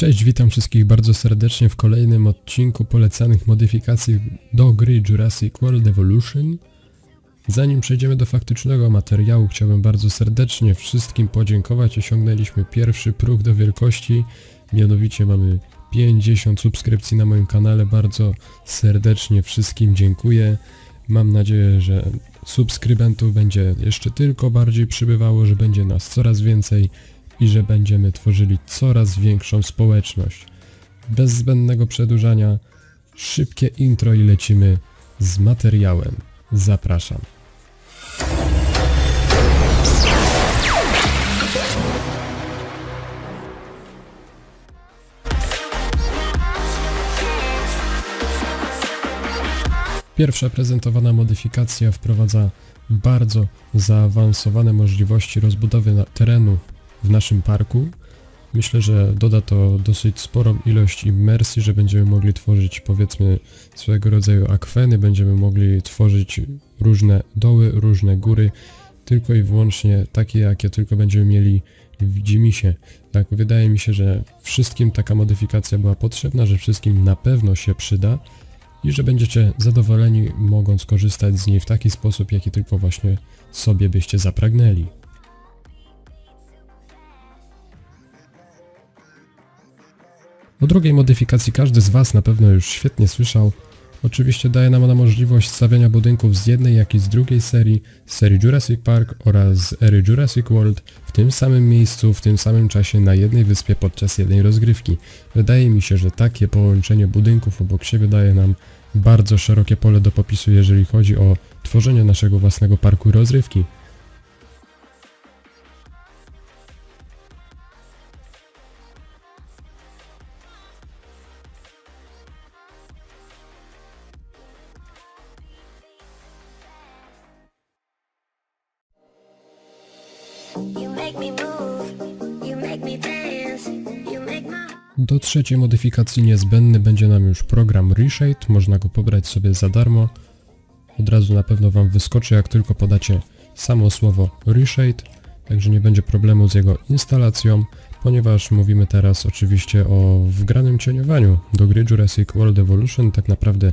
Cześć, witam wszystkich bardzo serdecznie w kolejnym odcinku polecanych modyfikacji do gry Jurassic World Evolution. Zanim przejdziemy do faktycznego materiału, chciałbym bardzo serdecznie wszystkim podziękować. Osiągnęliśmy pierwszy próg do wielkości, mianowicie mamy 50 subskrypcji na moim kanale. Bardzo serdecznie wszystkim dziękuję. Mam nadzieję, że subskrybentów będzie jeszcze tylko bardziej przybywało, że będzie nas coraz więcej i że będziemy tworzyli coraz większą społeczność. Bez zbędnego przedłużania, szybkie intro i lecimy z materiałem. Zapraszam. Pierwsza prezentowana modyfikacja wprowadza bardzo zaawansowane możliwości rozbudowy terenu w naszym parku. Myślę, że doda to dosyć sporą ilość immersji, że będziemy mogli tworzyć powiedzmy swego rodzaju akweny, będziemy mogli tworzyć różne doły, różne góry, tylko i wyłącznie takie, jakie tylko będziemy mieli w Dzimisie. Tak, wydaje mi się, że wszystkim taka modyfikacja była potrzebna, że wszystkim na pewno się przyda i że będziecie zadowoleni mogąc korzystać z niej w taki sposób, jaki tylko właśnie sobie byście zapragnęli. O drugiej modyfikacji każdy z Was na pewno już świetnie słyszał. Oczywiście daje nam ona możliwość stawiania budynków z jednej jak i z drugiej serii, z serii Jurassic Park oraz ery Jurassic World w tym samym miejscu, w tym samym czasie na jednej wyspie podczas jednej rozgrywki. Wydaje mi się, że takie połączenie budynków obok siebie daje nam bardzo szerokie pole do popisu, jeżeli chodzi o tworzenie naszego własnego parku rozrywki. Do trzeciej modyfikacji niezbędny będzie nam już program Reshade, można go pobrać sobie za darmo. Od razu na pewno Wam wyskoczy, jak tylko podacie samo słowo Reshade, także nie będzie problemu z jego instalacją, ponieważ mówimy teraz oczywiście o wgranym cieniowaniu do gry Jurassic World Evolution. Tak naprawdę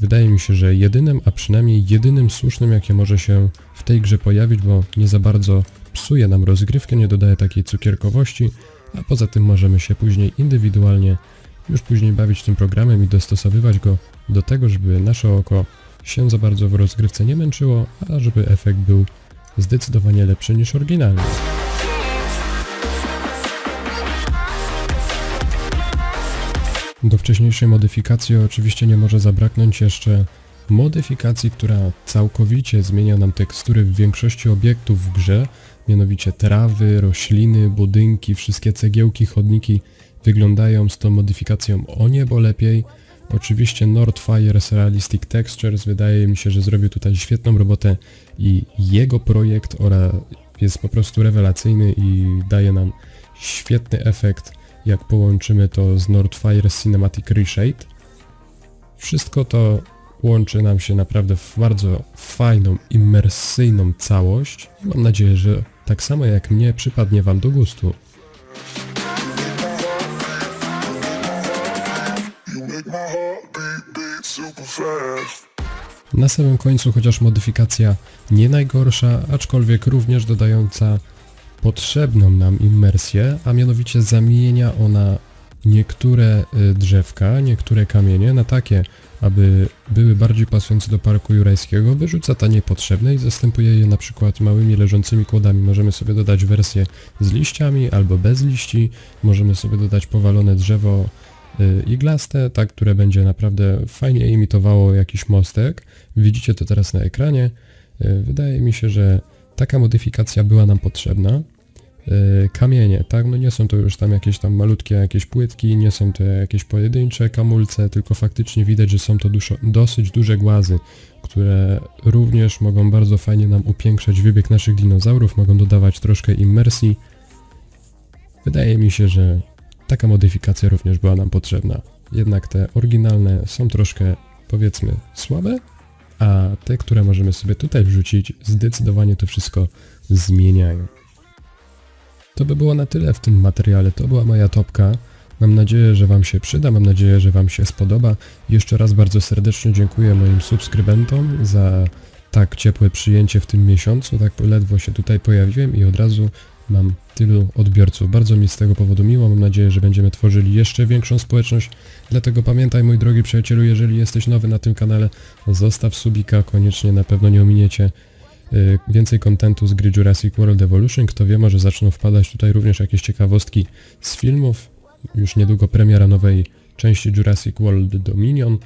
wydaje mi się, że jedynym, a przynajmniej jedynym słusznym, jakie może się w tej grze pojawić, bo nie za bardzo psuje nam rozgrywkę, nie dodaje takiej cukierkowości, a poza tym możemy się później indywidualnie już później bawić tym programem i dostosowywać go do tego, żeby nasze oko się za bardzo w rozgrywce nie męczyło, a żeby efekt był zdecydowanie lepszy niż oryginalny. Do wcześniejszej modyfikacji oczywiście nie może zabraknąć jeszcze modyfikacji, która całkowicie zmienia nam tekstury w większości obiektów w grze, mianowicie trawy, rośliny, budynki, wszystkie cegiełki, chodniki wyglądają z tą modyfikacją o niebo lepiej. Oczywiście Nordfire's Realistic Textures wydaje mi się, że zrobił tutaj świetną robotę i jego projekt ora jest po prostu rewelacyjny i daje nam świetny efekt, jak połączymy to z Nordfire Cinematic Reshade. Wszystko to łączy nam się naprawdę w bardzo fajną, immersyjną całość mam nadzieję, że tak samo jak mnie przypadnie Wam do gustu. Na samym końcu chociaż modyfikacja nie najgorsza, aczkolwiek również dodająca potrzebną nam immersję, a mianowicie zamienia ona niektóre y, drzewka, niektóre kamienie na takie, aby były bardziej pasujące do parku jurajskiego, wyrzuca te niepotrzebne i zastępuje je na przykład małymi leżącymi kłodami. Możemy sobie dodać wersję z liściami albo bez liści, możemy sobie dodać powalone drzewo y, iglaste, tak, które będzie naprawdę fajnie imitowało jakiś mostek. Widzicie to teraz na ekranie. Y, Wydaje mi się, że taka modyfikacja była nam potrzebna. Y, Kamienie, tak, no nie są to już tam jakieś tam malutkie jakieś płytki, nie są to jakieś pojedyncze kamulce, tylko faktycznie widać, że są to dosyć duże głazy, które również mogą bardzo fajnie nam upiększać wybieg naszych dinozaurów, mogą dodawać troszkę immersji. Wydaje mi się, że taka modyfikacja również była nam potrzebna. Jednak te oryginalne są troszkę, powiedzmy, słabe, a te, które możemy sobie tutaj wrzucić, zdecydowanie to wszystko zmieniają. To by było na tyle w tym materiale, to była moja topka. Mam nadzieję, że Wam się przyda, mam nadzieję, że Wam się spodoba. Jeszcze raz bardzo serdecznie dziękuję moim subskrybentom za tak ciepłe przyjęcie w tym miesiącu. Tak ledwo się tutaj pojawiłem i od razu mam tylu odbiorców. Bardzo mi z tego powodu miło. Mam nadzieję, że będziemy tworzyli jeszcze większą społeczność. Dlatego pamiętaj, mój drogi przyjacielu, jeżeli jesteś nowy na tym kanale, zostaw subika, koniecznie na pewno nie ominiecie więcej kontentu z gry Jurassic World Evolution. Kto wie, może zaczną wpadać tutaj również jakieś ciekawostki z filmów. Już niedługo premiera nowej części Jurassic World Dominion.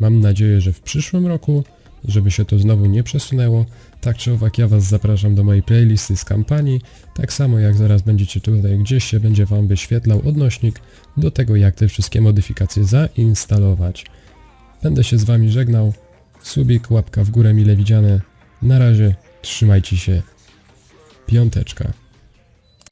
Mam nadzieję, że w przyszłym roku, żeby się to znowu nie przesunęło. Tak czy owak, ja Was zapraszam do mojej playlisty z kampanii. Tak samo jak zaraz będziecie tutaj gdzieś się będzie Wam wyświetlał odnośnik do tego, jak te wszystkie modyfikacje zainstalować. Będę się z Wami żegnał. Subik, łapka w górę mile widziane. Na razie, trzymajcie się. Piąteczka.